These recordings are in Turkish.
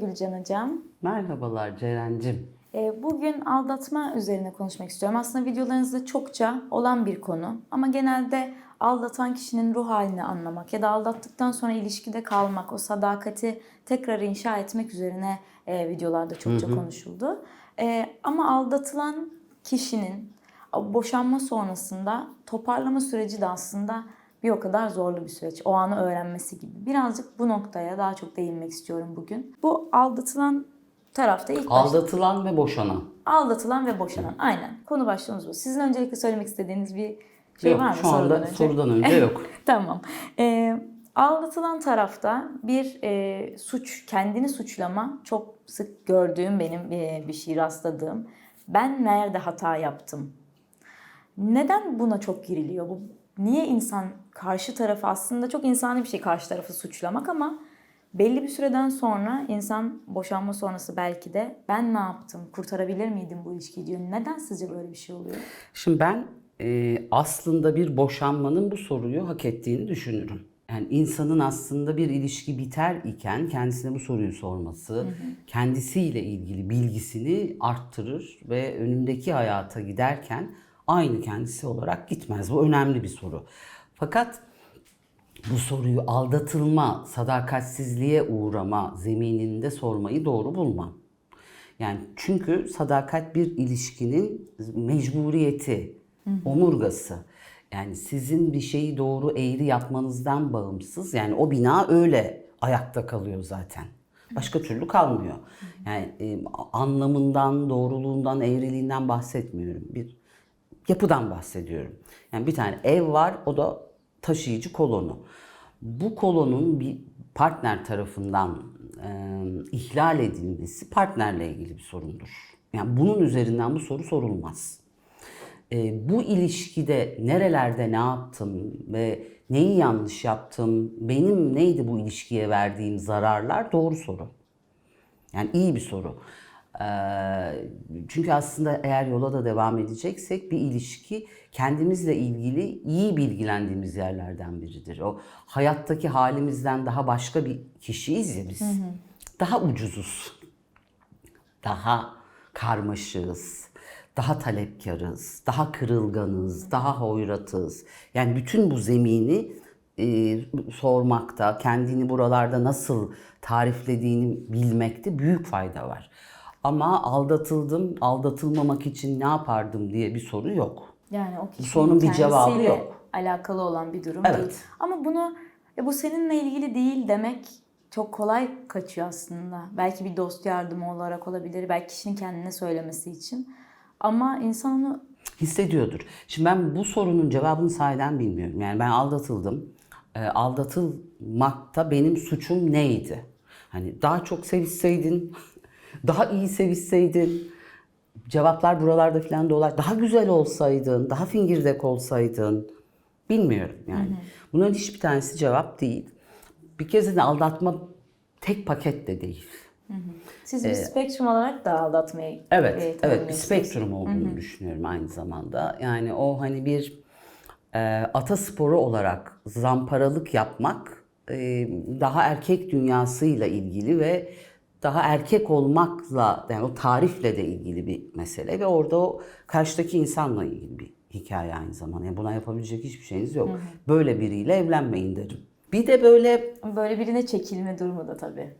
Gülcan Hocam. Merhabalar Ceren'cim. Ee, Bugün aldatma üzerine konuşmak istiyorum. Aslında videolarınızda çokça olan bir konu. Ama genelde aldatan kişinin ruh halini anlamak ya da aldattıktan sonra ilişkide kalmak, o sadakati tekrar inşa etmek üzerine e, videolarda çokça konuşuldu. E, ama aldatılan kişinin boşanma sonrasında toparlama süreci de aslında bir o kadar zorlu bir süreç. O anı öğrenmesi gibi. Birazcık bu noktaya daha çok değinmek istiyorum bugün. Bu aldatılan tarafta ilk başta Aldatılan ve boşanan. aldatılan ve boşanan. Aynen. Konu başlığımız bu. Sizin öncelikle söylemek istediğiniz bir şey yok var mı şu anda sorudan önce? sorudan önce yok. Tamam. Ee, aldatılan tarafta bir e, suç, kendini suçlama çok sık gördüğüm benim e, bir şey rastladığım. Ben nerede hata yaptım? Neden buna çok giriliyor? Bu niye insan karşı tarafı aslında çok insani bir şey karşı tarafı suçlamak ama belli bir süreden sonra insan boşanma sonrası belki de ben ne yaptım? Kurtarabilir miydim bu ilişkiyi diyor. Neden sizce böyle bir şey oluyor? Şimdi ben e, aslında bir boşanmanın bu soruyu hak ettiğini düşünürüm. Yani insanın aslında bir ilişki biter iken kendisine bu soruyu sorması, kendisiyle ilgili bilgisini arttırır ve önündeki hayata giderken aynı kendisi olarak gitmez. Bu önemli bir soru. Fakat bu soruyu aldatılma, sadakatsizliğe uğrama zemininde sormayı doğru bulmam. Yani çünkü sadakat bir ilişkinin mecburiyeti, omurgası. Yani sizin bir şeyi doğru eğri yapmanızdan bağımsız. Yani o bina öyle ayakta kalıyor zaten. Başka türlü kalmıyor. Yani e, anlamından, doğruluğundan, eğriliğinden bahsetmiyorum. Bir yapıdan bahsediyorum. Yani bir tane ev var, o da taşıyıcı kolonu. Bu kolonun bir partner tarafından e, ihlal edilmesi partnerle ilgili bir sorundur. Yani bunun üzerinden bu soru sorulmaz. E, bu ilişkide nerelerde ne yaptım ve neyi yanlış yaptım, benim neydi bu ilişkiye verdiğim zararlar doğru soru. Yani iyi bir soru. Çünkü aslında eğer yola da devam edeceksek bir ilişki kendimizle ilgili iyi bilgilendiğimiz yerlerden biridir. O hayattaki halimizden daha başka bir kişiyiz ya biz. Daha ucuzuz. Daha karmaşığız. Daha talepkarız. Daha kırılganız. Daha hoyratız. Yani bütün bu zemini e, sormakta, kendini buralarda nasıl tariflediğini bilmekte büyük fayda var. Ama aldatıldım, aldatılmamak için ne yapardım diye bir soru yok. Yani o kişinin sorunun bir cevabı kendisiyle yok. alakalı olan bir durum Evet. değil. Ama bunu e, bu seninle ilgili değil demek çok kolay kaçıyor aslında. Belki bir dost yardımı olarak olabilir, belki kişinin kendine söylemesi için. Ama insan onu Hissediyordur. Şimdi ben bu sorunun cevabını sahiden bilmiyorum. Yani ben aldatıldım. E, aldatılmakta benim suçum neydi? Hani daha çok sevişseydin, daha iyi sevişseydin, cevaplar buralarda falan dolar. Daha güzel olsaydın, daha fingirdek olsaydın. Bilmiyorum yani. Bunların hiçbir tanesi cevap değil. Bir kez de aldatma tek paket de değil. siz bir spektrum olarak da aldatmayı Ee, Evet, e, evet bir spektrum olduğunu düşünüyorum aynı zamanda. Yani o hani bir e, atasporu olarak zamparalık yapmak e, daha erkek dünyasıyla ilgili ve daha erkek olmakla yani o tarifle de ilgili bir mesele ve orada o karşıdaki insanla ilgili bir hikaye aynı zamanda. Yani buna yapabilecek hiçbir şeyiniz yok. Böyle biriyle evlenmeyin derim. Bir de böyle Böyle birine çekilme durumu da tabii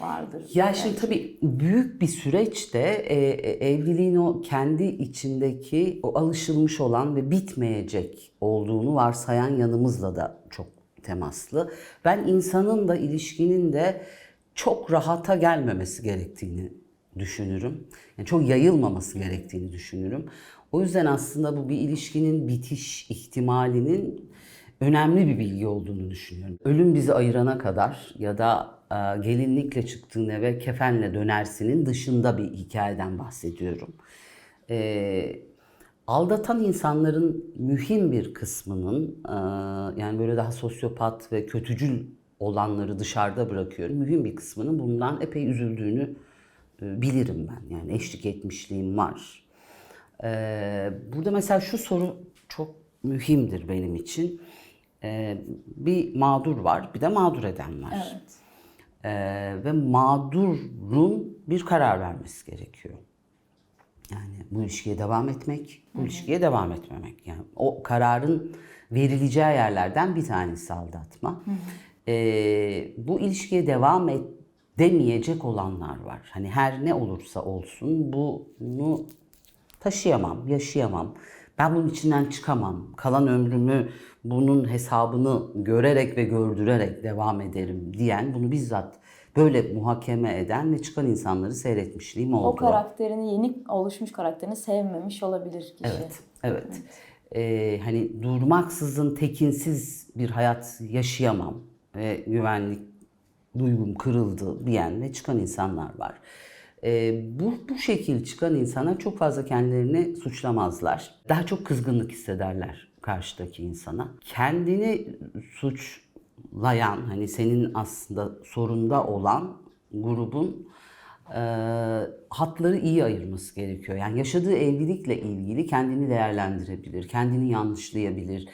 vardır. Ya şimdi tabii büyük bir süreçte e, e, evliliğin o kendi içindeki o alışılmış olan ve bitmeyecek olduğunu varsayan yanımızla da çok temaslı. Ben insanın da ilişkinin de çok rahata gelmemesi gerektiğini düşünürüm. Yani çok yayılmaması gerektiğini düşünürüm. O yüzden aslında bu bir ilişkinin bitiş ihtimalinin önemli bir bilgi olduğunu düşünüyorum. Ölüm bizi ayırana kadar ya da e, gelinlikle çıktığın eve kefenle dönersinin dışında bir hikayeden bahsediyorum. E, aldatan insanların mühim bir kısmının e, yani böyle daha sosyopat ve kötücül olanları dışarıda bırakıyorum. Mühim bir kısmının bundan epey üzüldüğünü e, bilirim ben. Yani eşlik etmişliğim var. Ee, burada mesela şu soru çok mühimdir benim için. Ee, bir mağdur var, bir de mağdur eden var. Evet. Ee, ve mağdurun bir karar vermesi gerekiyor. Yani bu ilişkiye devam etmek, bu ilişkiye devam etmemek. Yani o kararın verileceği yerlerden bir tanesi aldatma. Ee, bu ilişkiye devam et demeyecek olanlar var. Hani her ne olursa olsun bunu taşıyamam, yaşayamam. Ben bunun içinden çıkamam. Kalan ömrümü bunun hesabını görerek ve gördürerek devam ederim diyen, bunu bizzat böyle muhakeme eden ve çıkan insanları seyretmişliğim oldu. O karakterini, yeni oluşmuş karakterini sevmemiş olabilir kişi. Evet, evet. Ee, hani durmaksızın tekinsiz bir hayat yaşayamam ve güvenlik duygum kırıldı diyen ve çıkan insanlar var. Ee, bu, bu şekil çıkan insana çok fazla kendilerini suçlamazlar. Daha çok kızgınlık hissederler karşıdaki insana. Kendini suçlayan, hani senin aslında sorunda olan grubun e, hatları iyi ayırması gerekiyor. Yani yaşadığı evlilikle ilgili kendini değerlendirebilir, kendini yanlışlayabilir,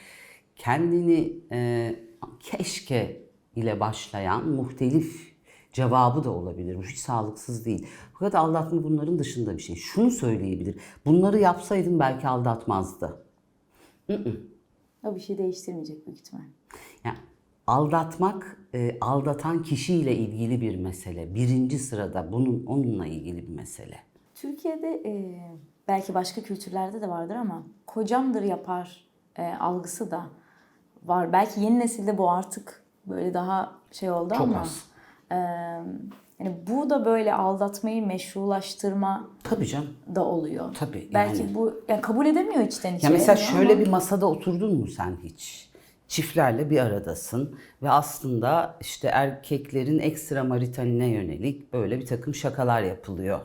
kendini e, keşke ile başlayan muhtelif cevabı da olabilir. Bu hiç sağlıksız değil. Fakat aldatma bunların dışında bir şey. Şunu söyleyebilir. Bunları yapsaydım belki aldatmazdı. O bir şey değiştirmeyecek büyük ihtimal. Yani aldatmak e, aldatan kişiyle ilgili bir mesele. Birinci sırada bunun onunla ilgili bir mesele. Türkiye'de e, belki başka kültürlerde de vardır ama kocamdır yapar e, algısı da var. Belki yeni nesilde bu artık böyle daha şey oldu Çok ama az. e, yani bu da böyle aldatmayı meşrulaştırma Tabii canım. da oluyor. Tabii, Belki yani. bu yani kabul edemiyor içten içe. Ya mesela şöyle ama bir masada oturdun mu sen hiç? Çiftlerle bir aradasın ve aslında işte erkeklerin ekstra maritaline yönelik böyle bir takım şakalar yapılıyor.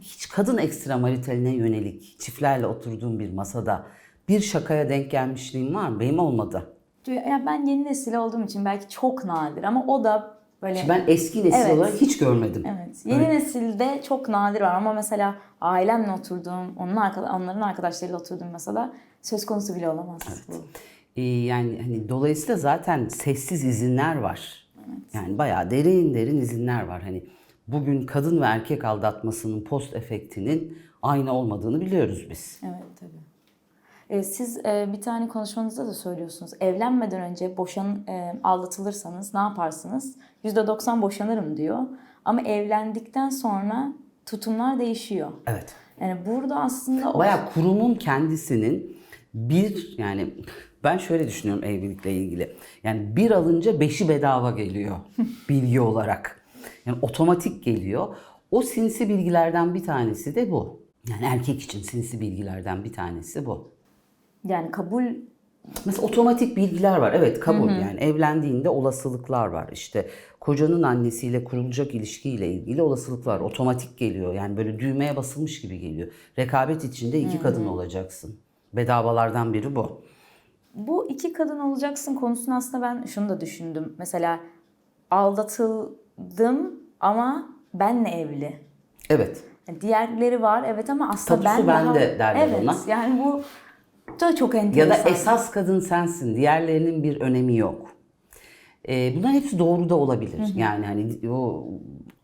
Hiç kadın ekstra maritaline yönelik çiftlerle oturduğun bir masada bir şakaya denk gelmişliğin var mı? Benim olmadı. Ya ben yeni nesil olduğum için belki çok nadir ama o da böyle Ben eski nesil Evet. olarak hiç görmedim. Evet. Yeni nesilde çok nadir var ama mesela ailemle oturduğum, onun arka, onların arkadaşlarıyla oturduğum masada söz konusu bile olamaz bu. Ee, yani hani dolayısıyla zaten sessiz izinler var. Yani bayağı derin derin izinler var. Hani bugün kadın ve erkek aldatmasının post efektinin aynı olmadığını biliyoruz biz. Evet tabii. Ee, siz e, bir tane konuşmanızda da söylüyorsunuz. Evlenmeden önce boşan e, aldatılırsanız ne yaparsınız? %90 boşanırım diyor. Ama evlendikten sonra tutumlar değişiyor. Evet. Yani burada aslında o Bayağı kurumun kendisinin bir yani ben şöyle düşünüyorum evlilikle ilgili. Yani bir alınca beşi bedava geliyor bilgi olarak. Yani otomatik geliyor. O sinsi bilgilerden bir tanesi de bu. Yani erkek için sinsi bilgilerden bir tanesi bu. Yani kabul Mesela otomatik bilgiler var. Evet kabul yani evlendiğinde olasılıklar var. İşte kocanın annesiyle kurulacak ilişkiyle ilgili olasılıklar otomatik geliyor. Yani böyle düğmeye basılmış gibi geliyor. Rekabet içinde iki kadın olacaksın. Bedavalardan biri bu. Bu iki kadın olacaksın konusunu aslında ben şunu da düşündüm. Mesela aldatıldım ama benle evli. Evet. Diğerleri var evet ama aslında Statüsü ben daha... bende derler evet, ona. yani bu da çok Ya enteresan. da esas kadın sensin. Diğerlerinin bir önemi yok. Ee, bunların hepsi doğru da olabilir. Yani hani o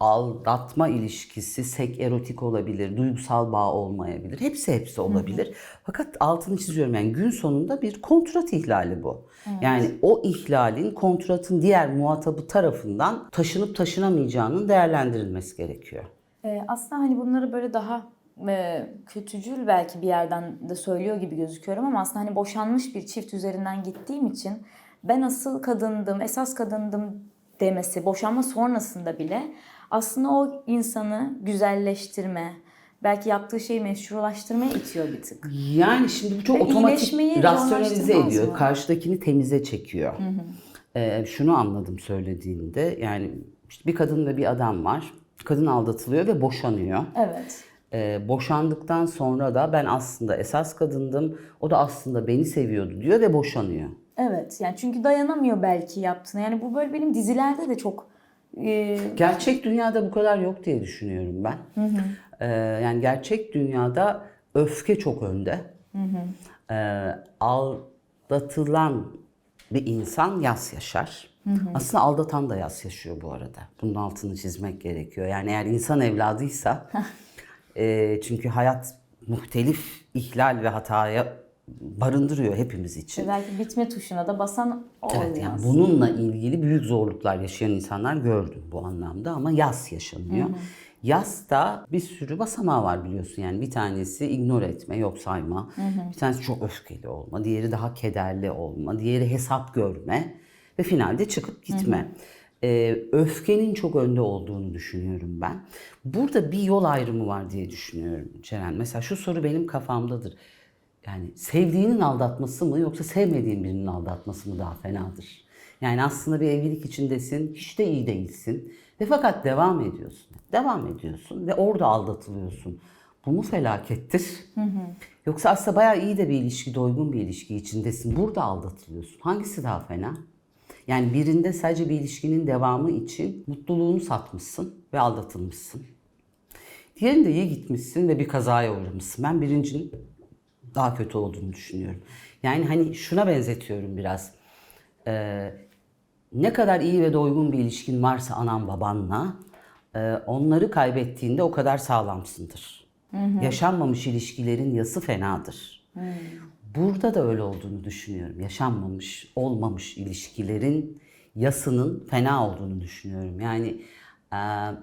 aldatma ilişkisi sek erotik olabilir, duygusal bağ olmayabilir. Hepsi hepsi olabilir. Fakat altını çiziyorum yani gün sonunda bir kontrat ihlali bu. Yani o ihlalin kontratın diğer muhatabı tarafından taşınıp taşınamayacağının değerlendirilmesi gerekiyor. Ee, aslında hani bunları böyle daha e, kötücül belki bir yerden de söylüyor gibi gözüküyorum ama aslında hani boşanmış bir çift üzerinden gittiğim için ben asıl kadındım, esas kadındım demesi boşanma sonrasında bile aslında o insanı güzelleştirme, belki yaptığı şeyi meşrulaştırmaya itiyor bir tık. Yani şimdi bu çok Ve otomatik rasyonalize ediyor. mı? Karşıdakini temize çekiyor. Ee, şunu anladım söylediğinde. Yani işte bir kadın ve bir adam var. Kadın aldatılıyor ve boşanıyor. Evet. Ee, boşandıktan sonra da ben aslında esas kadındım. O da aslında beni seviyordu diyor ve boşanıyor. Evet. Yani çünkü dayanamıyor belki yaptığına. Yani bu böyle benim dizilerde de çok e, Gerçek dünyada bu kadar yok diye düşünüyorum ben. Ee, yani gerçek dünyada öfke çok önde. Ee, aldatılan bir insan yas yaşar. Aslında aldatan da yas yaşıyor bu arada. Bunun altını çizmek gerekiyor. Yani eğer insan evladıysa e, çünkü hayat muhtelif ihlal ve hataya barındırıyor hepimiz için. Belki bitme tuşuna da basan olmaz. Evet yani bununla ilgili büyük zorluklar yaşayan insanlar gördüm bu anlamda ama yas yaşanıyor. Yasta bir sürü basamağı var biliyorsun yani bir tanesi ignore etme, yok sayma. Bir tanesi çok öfkeli olma, diğeri daha kederli olma, diğeri hesap görme ve finalde çıkıp gitme. Ee, öfkenin çok önde olduğunu düşünüyorum ben. Burada bir yol ayrımı var diye düşünüyorum Ceren. Mesela şu soru benim kafamdadır. Yani sevdiğinin aldatması mı yoksa sevmediğin birinin aldatması mı daha fenadır? Yani aslında bir evlilik içindesin, hiç de iyi değilsin ve fakat devam ediyorsun. Devam ediyorsun ve orada aldatılıyorsun. Bu mu felakettir? Yoksa aslında bayağı iyi de bir ilişki, doygun bir ilişki içindesin. Burada aldatılıyorsun. Hangisi daha fena? Yani birinde sadece bir ilişkinin devamı için mutluluğunu satmışsın ve aldatılmışsın. Diğerinde iyi gitmişsin ve bir kazaya uğramışsın. Ben birincinin daha kötü olduğunu düşünüyorum. Yani hani şuna benzetiyorum biraz. Ee, ne kadar iyi ve doygun bir ilişkin varsa anan babanla e, onları kaybettiğinde o kadar sağlamsındır. Yaşanmamış ilişkilerin yası fenadır. Burada da öyle olduğunu düşünüyorum. Yaşanmamış, olmamış ilişkilerin yasının fena olduğunu düşünüyorum. Yani e,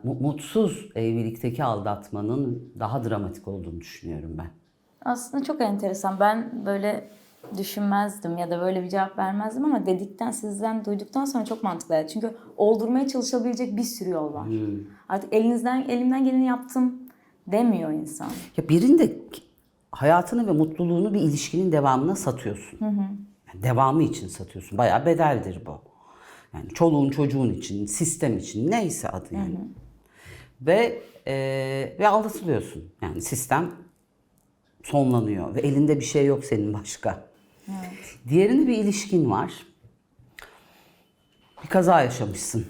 mu- mutsuz evlilikteki aldatmanın daha dramatik olduğunu düşünüyorum ben. Aslında çok enteresan. Ben böyle düşünmezdim ya da böyle bir cevap vermezdim ama dedikten, sizden duyduktan sonra çok mantıklı. geldi. Çünkü oldurmaya çalışabilecek bir sürü yol var. Artık elinizden elimden geleni yaptım demiyor insan. Ya birinde hayatını ve mutluluğunu bir ilişkinin devamına satıyorsun. Yani devamı için satıyorsun. Bayağı bedeldir bu. Yani çoluğun çocuğun için, sistem için neyse adı yani. Ve e, ve aldatılıyorsun. Yani sistem sonlanıyor ve elinde bir şey yok senin başka. Diğerinde bir ilişkin var. Bir kaza yaşamışsın.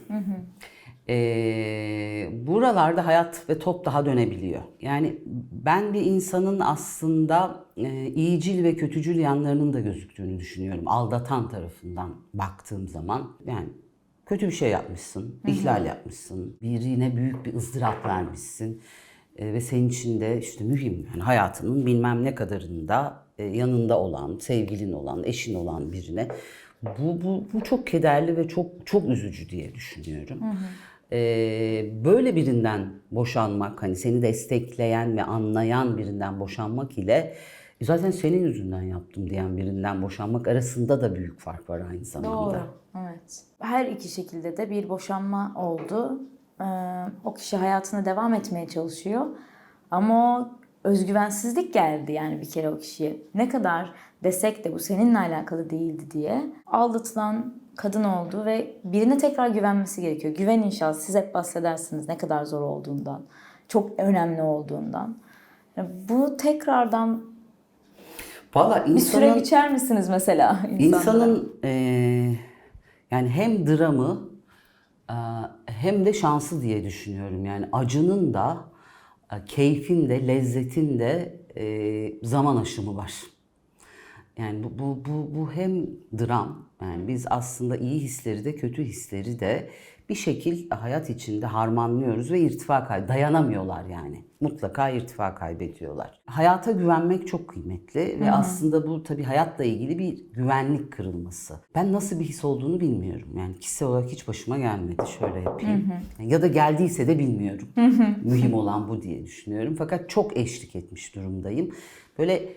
Ee, buralarda hayat ve top daha dönebiliyor. Yani ben bir insanın aslında e, iyicil ve kötücül yanlarının da gözüktüğünü düşünüyorum. Aldatan tarafından baktığım zaman yani kötü bir şey yapmışsın, ihlal yapmışsın, birine büyük bir ızdırap vermişsin E, ve senin için de işte mühim yani hayatının bilmem ne kadarında e, yanında olan, sevgilin olan, eşin olan birine bu, bu, bu çok kederli ve çok çok üzücü diye düşünüyorum. Ee, böyle birinden boşanmak, hani seni destekleyen ve anlayan birinden boşanmak ile zaten senin yüzünden yaptım diyen birinden boşanmak arasında da büyük fark var aynı zamanda. Doğru. Evet. Her iki şekilde de bir boşanma oldu. Ee, o kişi hayatına devam etmeye çalışıyor. Ama o özgüvensizlik geldi yani bir kere o kişiye. Ne kadar desek de bu seninle alakalı değildi diye aldatılan kadın oldu ve birine tekrar güvenmesi gerekiyor. Güven inşası. Siz hep bahsedersiniz ne kadar zor olduğundan. Çok önemli olduğundan. Yani Bu tekrardan Valla bir süre insanın, biçer misiniz mesela insanlara? insanın eee, yani hem dramı eee, hem de şansı diye düşünüyorum. Yani acının da e, keyfin de lezzetin de eee, zaman aşımı var. Yani bu, bu, bu, bu hem dram, yani biz aslında iyi hisleri de kötü hisleri de bir şekil hayat içinde harmanlıyoruz ve irtifa kay dayanamıyorlar yani. Mutlaka irtifa kaybediyorlar. Hayata güvenmek çok kıymetli ve aslında bu tabii hayatla ilgili bir güvenlik kırılması. Ben nasıl bir his olduğunu bilmiyorum. Yani kişisel olarak hiç başıma gelmedi. Şöyle yapayım. Ya da geldiyse de bilmiyorum. Mühim olan bu diye düşünüyorum. Fakat çok eşlik etmiş durumdayım. Böyle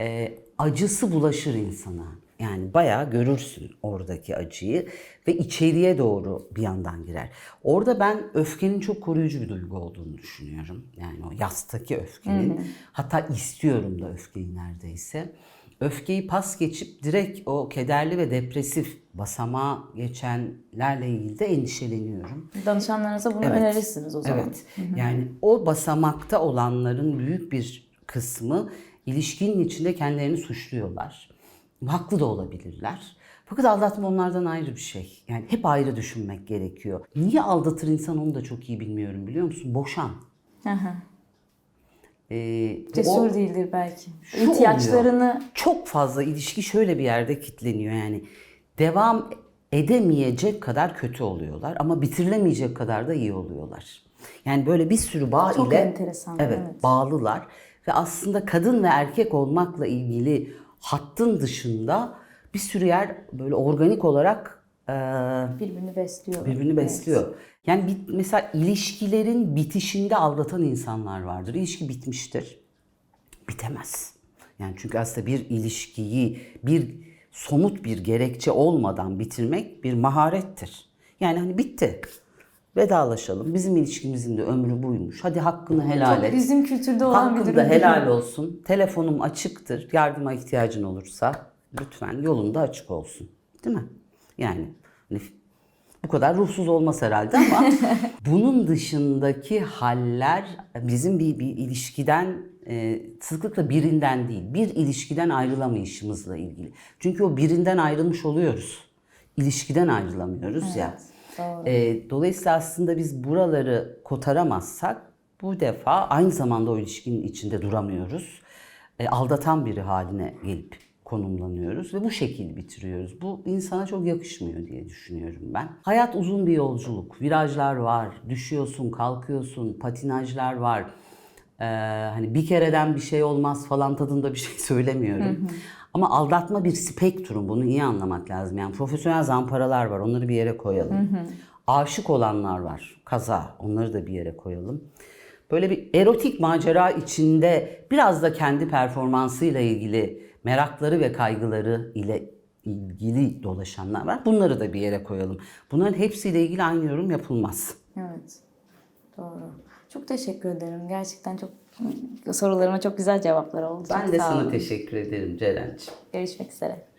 e, acısı bulaşır insana. Yani bayağı görürsün oradaki acıyı ve içeriye doğru bir yandan girer. Orada ben öfkenin çok koruyucu bir duygu olduğunu düşünüyorum. Yani o yastaki öfkenin. Hatta istiyorum da öfkeyi neredeyse. Öfkeyi pas geçip direkt o kederli ve depresif basamağa geçenlerle ilgili de endişeleniyorum. Danışanlarınıza bunu Evet. önerirsiniz o zaman. Evet. Yani o basamakta olanların büyük bir kısmı ilişkinin içinde kendilerini suçluyorlar. Haklı da olabilirler. Fakat aldatma onlardan ayrı bir şey. Yani hep ayrı düşünmek gerekiyor. Niye aldatır insan onu da çok iyi bilmiyorum biliyor musun? Boşan. Ee, Cesur o- değildir belki. İhtiyaçlarını oluyor. çok fazla ilişki şöyle bir yerde kitleniyor yani devam edemeyecek kadar kötü oluyorlar ama bitirilemeyecek kadar da iyi oluyorlar. Yani böyle bir sürü bağ Çok ile enteresan, evet, evet. bağlılar ve aslında kadın ve erkek olmakla ilgili hattın dışında bir sürü yer böyle organik olarak eee, Birbirini besliyor. birbirini besliyor. Yani bir, mesela ilişkilerin bitişinde aldatan insanlar vardır. İlişki bitmiştir. Bitemez. Yani çünkü aslında bir ilişkiyi bir somut bir gerekçe olmadan bitirmek bir maharettir. Yani hani bitti. Vedalaşalım. Bizim ilişkimizin de ömrü buymuş. Hadi hakkını helal Çok et. bizim kültürde olan bir Hakkın durum. da helal olsun. Telefonum açıktır. Yardıma ihtiyacın olursa lütfen yolunda açık olsun. Değil mi? Yani hani bu kadar ruhsuz olmaz herhalde ama bunun dışındaki haller bizim bir, bir ilişkiden e, sıklıkla birinden değil, bir ilişkiden ayrılamayışımızla ilgili. Çünkü o birinden ayrılmış oluyoruz. İlişkiden ayrılamıyoruz ya. Doğru. E, dolayısıyla aslında biz buraları kotaramazsak bu defa aynı zamanda o ilişkinin içinde duramıyoruz. E, aldatan biri haline gelip konumlanıyoruz ve bu şekil bitiriyoruz. Bu insana çok yakışmıyor diye düşünüyorum ben. Hayat uzun bir yolculuk. Virajlar var, düşüyorsun, kalkıyorsun, patinajlar var. Ee, hani bir kereden bir şey olmaz falan tadında bir şey söylemiyorum. Ama aldatma bir spektrum. Bunu iyi anlamak lazım. Yani profesyonel zamparalar var. Onları bir yere koyalım. Aşık olanlar var. Kaza. Onları da bir yere koyalım. Böyle bir erotik macera içinde biraz da kendi performansıyla ilgili merakları ve kaygıları ile ilgili dolaşanlar var. Bunları da bir yere koyalım. Bunların hepsiyle ilgili aynı yorum yapılmaz. Evet. Doğru. Çok teşekkür ederim. Gerçekten çok sorularıma çok güzel cevaplar oldu. Ben Çok de sana teşekkür ederim Ceren'ciğim. Görüşmek üzere.